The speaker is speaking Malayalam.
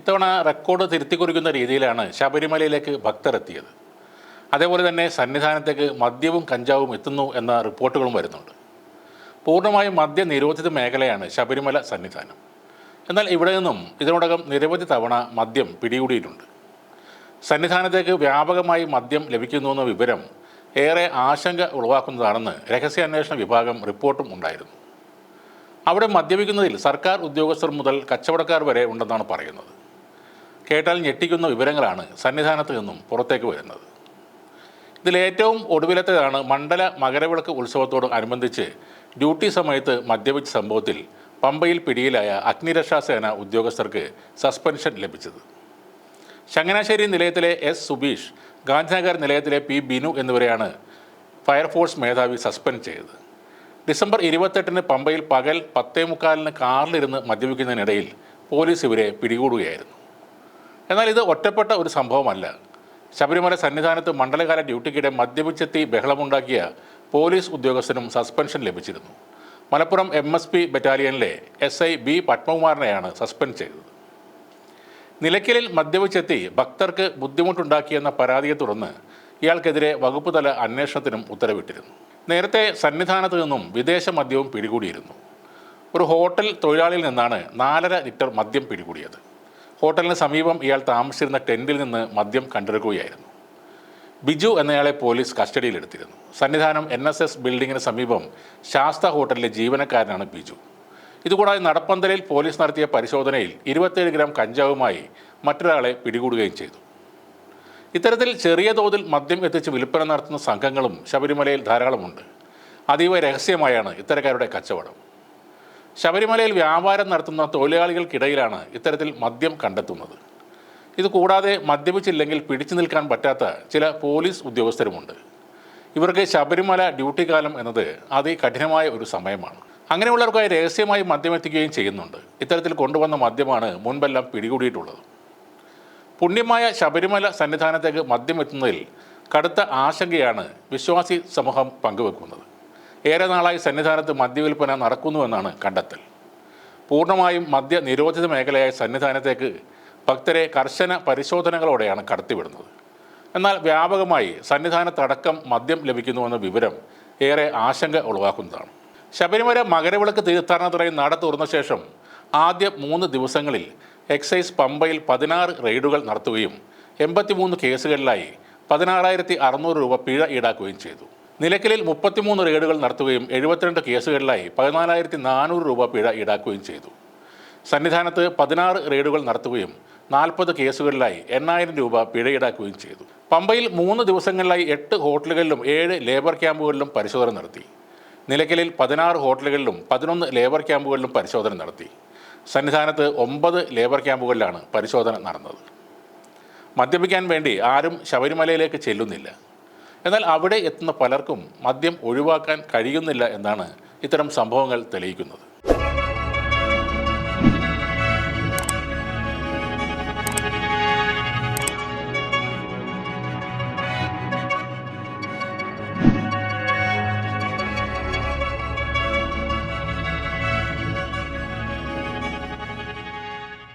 ഇത്തവണ റെക്കോർഡ് തിരുത്തിക്കുറിക്കുന്ന രീതിയിലാണ് ശബരിമലയിലേക്ക് ഭക്തർ എത്തിയത് അതേപോലെ തന്നെ സന്നിധാനത്തേക്ക് മദ്യവും കഞ്ചാവും എത്തുന്നു എന്ന റിപ്പോർട്ടുകളും വരുന്നുണ്ട്. പൂർണമായും മദ്യ നിരോധിത മേഖലയാണ് ശബരിമല സന്നിധാനം. എന്നാൽ ഇവിടെ നിന്നും ഇതിനോടകം നിരവധി തവണ മദ്യം പിടികൂടിയിട്ടുണ്ട്. സന്നിധാനത്തേക്ക് വ്യാപകമായി മദ്യം ലഭിക്കുന്നു എന്ന വിവരം ഏറെ ആശങ്ക ഉളവാക്കുന്നതാണെന്ന് രഹസ്യാന്വേഷണ വിഭാഗം റിപ്പോർട്ടും ഉണ്ടായിരുന്നു. അവിടെ മദ്യപിക്കുന്നതിൽ സർക്കാർ ഉദ്യോഗസ്ഥർ മുതൽ കച്ചവടക്കാർ വരെ ഉണ്ടെന്നാണ് പറയുന്നത്. കേട്ടാൽ ഞെട്ടിക്കുന്ന വിവരങ്ങളാണ് സന്നിധാനത്ത് നിന്നും പുറത്തേക്ക് വരുന്നത്. ഇതിലേറ്റവും ഒടുവിലത്തേതാണ് മണ്ഡല മകരവിളക്ക് ഉത്സവത്തോട് അനുബന്ധിച്ച് ഡ്യൂട്ടി സമയത്ത് മദ്യപിച്ച സംഭവത്തിൽ പമ്പയിൽ പിടിയിലായ അഗ്നിരക്ഷാസേന ഉദ്യോഗസ്ഥർക്ക് സസ്പെൻഷൻ ലഭിച്ചത്. ചങ്ങനാശ്ശേരി നിലയത്തിലെ എസ് സുബീഷ് ഗാന്ധിനഗർ നിലയത്തിലെ പി ബിനു എന്നിവരെയാണ് ഫയർഫോഴ്സ് മേധാവി സസ്പെൻഡ് ചെയ്തത്. ഡിസംബർ ഇരുപത്തെട്ടിന് പമ്പയിൽ പകൽ പത്തേ മുക്കാലിന് കാറിലിരുന്ന് മദ്യപിക്കുന്നതിനിടയിൽ പോലീസ് ഇവരെ പിടികൂടുകയായിരുന്നു. എന്നാൽ ഇത് ഒറ്റപ്പെട്ട ഒരു സംഭവമല്ല. ശബരിമല സന്നിധാനത്ത് മണ്ഡലകാല ഡ്യൂട്ടിക്കിടെ മദ്യപിച്ചെത്തി ബഹളമുണ്ടാക്കിയ പോലീസ് ഉദ്യോഗസ്ഥനും സസ്പെൻഷൻ ലഭിച്ചിരുന്നു. മലപ്പുറം എം എസ് പി ബറ്റാലിയനിലെ എസ് ഐ ബി പത്മകുമാറിനെയാണ് സസ്പെൻഡ് ചെയ്തത്. നിലയ്ക്കലിൽ മദ്യപിച്ചെത്തി ഭക്തർക്ക് ബുദ്ധിമുട്ടുണ്ടാക്കിയെന്ന പരാതിയെ തുടർന്ന് ഇയാൾക്കെതിരെ വകുപ്പ് തല അന്വേഷണത്തിനും ഉത്തരവിട്ടിരുന്നു. നേരത്തെ സന്നിധാനത്ത് നിന്നും വിദേശ മദ്യവും പിടികൂടിയിരുന്നു. ഒരു ഹോട്ടൽ തൊഴിലാളിയിൽ നിന്നാണ് നാലര ലിറ്റർ മദ്യം പിടികൂടിയത്. ഹോട്ടലിന് സമീപം ഇയാൾ താമസിച്ചിരുന്ന ടെന്റിൽ നിന്ന് മദ്യം കണ്ടെടുക്കുകയായിരുന്നു. ബിജു എന്നയാളെ പോലീസ് കസ്റ്റഡിയിലെടുത്തിരുന്നു. സന്നിധാനം എൻ എസ് എസ് ബിൽഡിങ്ങിന് സമീപം ശാസ്ത ഹോട്ടലിലെ ജീവനക്കാരനാണ് ബിജു. ഇതുകൂടാതെ നടപ്പന്തലയിൽ പോലീസ് നടത്തിയ പരിശോധനയിൽ ഇരുപത്തേഴ് ഗ്രാം കഞ്ചാവുമായി മറ്റൊരാളെ പിടികൂടുകയും ചെയ്തു. ഇത്തരത്തിൽ ചെറിയ തോതിൽ മദ്യം എത്തിച്ച് വിൽപ്പന നടത്തുന്ന സംഘങ്ങളും ശബരിമലയിൽ ധാരാളമുണ്ട്. അതീവ രഹസ്യമായാണ് ഇത്തരക്കാരുടെ കച്ചവടം. ശബരിമലയിൽ വ്യാപാരം നടത്തുന്ന തൊഴിലാളികൾക്കിടയിലാണ് ഇത്തരത്തിൽ മദ്യം കണ്ടെത്തുന്നത്. ഇത് കൂടാതെ മദ്യപിച്ചില്ലെങ്കിൽ പിടിച്ചു നിൽക്കാൻ പറ്റാത്ത ചില പോലീസ് ഉദ്യോഗസ്ഥരുമുണ്ട്. ഇവർക്ക് ശബരിമല ഡ്യൂട്ടി കാലം എന്നത് അതികഠിനമായ ഒരു സമയമാണ്. അങ്ങനെയുള്ളവർക്കായി രഹസ്യമായി മദ്യം എത്തിക്കുകയും ചെയ്യുന്നുണ്ട്. ഇത്തരത്തിൽ കൊണ്ടുവന്ന മദ്യമാണ് മുൻപെല്ലാം പിടികൂടിയിട്ടുള്ളത്. പുണ്യമായ ശബരിമല സന്നിധാനത്തേക്ക് മദ്യം എത്തുന്നതിൽ കടുത്ത ആശങ്കയാണ് വിശ്വാസി സമൂഹം പങ്കുവെക്കുന്നത്. ഏറെ നാളായി സന്നിധാനത്ത് മദ്യവിൽപ്പന നടക്കുന്നുവെന്നാണ് കണ്ടെത്തൽ. പൂർണമായും മദ്യ നിരോധിത മേഖലയായ സന്നിധാനത്തേക്ക് ഭക്തരെ കർശന പരിശോധനകളോടെയാണ് കടത്തിവിടുന്നത്. എന്നാൽ വ്യാപകമായി സന്നിധാനത്തടക്കം മദ്യം ലഭിക്കുന്നുവെന്ന വിവരം ഏറെ ആശങ്ക ഉളവാക്കുന്നതാണ്. ശബരിമല മകരവിളക്ക് തീർത്ഥാടനത്തിനായി നട തുറന്ന ശേഷം ആദ്യ മൂന്ന് ദിവസങ്ങളിൽ എക്സൈസ് പമ്പയിൽ പതിനാറ് റെയ്ഡുകൾ നടത്തുകയും എൺപത്തിമൂന്ന് കേസുകളിലായി പതിനാറായിരത്തി അറുന്നൂറ് രൂപ പിഴ ഈടാക്കുകയും ചെയ്തു. നിലയ്ക്കലിൽ മുപ്പത്തിമൂന്ന് റെയ്ഡുകൾ നടത്തുകയും എഴുപത്തിരണ്ട് കേസുകളിലായി പതിനാലായിരത്തി നാനൂറ് രൂപ പിഴ ഈടാക്കുകയും ചെയ്തു. സന്നിധാനത്ത് പതിനാറ് റെയ്ഡുകൾ നടത്തുകയും നാൽപ്പത് കേസുകളിലായി എണ്ണായിരം രൂപ പിഴ ഈടാക്കുകയും ചെയ്തു. പമ്പയിൽ മൂന്ന് ദിവസങ്ങളിലായി എട്ട് ഹോട്ടലുകളിലും ഏഴ് ലേബർ ക്യാമ്പുകളിലും പരിശോധന നടത്തി. നിലയ്ക്കലിൽ പതിനാറ് ഹോട്ടലുകളിലും പതിനൊന്ന് ലേബർ ക്യാമ്പുകളിലും പരിശോധന നടത്തി. സന്നിധാനത്ത് ഒമ്പത് ലേബർ ക്യാമ്പുകളിലാണ് പരിശോധന നടന്നത്. മദ്യപിക്കാൻ വേണ്ടി ആരും ശബരിമലയിലേക്ക് ചെല്ലുന്നില്ല. എന്നാൽ അവിടെ എത്തുന്ന പലർക്കും മദ്യം ഒഴിവാക്കാൻ കഴിയുന്നില്ല എന്നാണ് ഇത്തരം സംഭവങ്ങൾ തെളിയിക്കുന്നത്.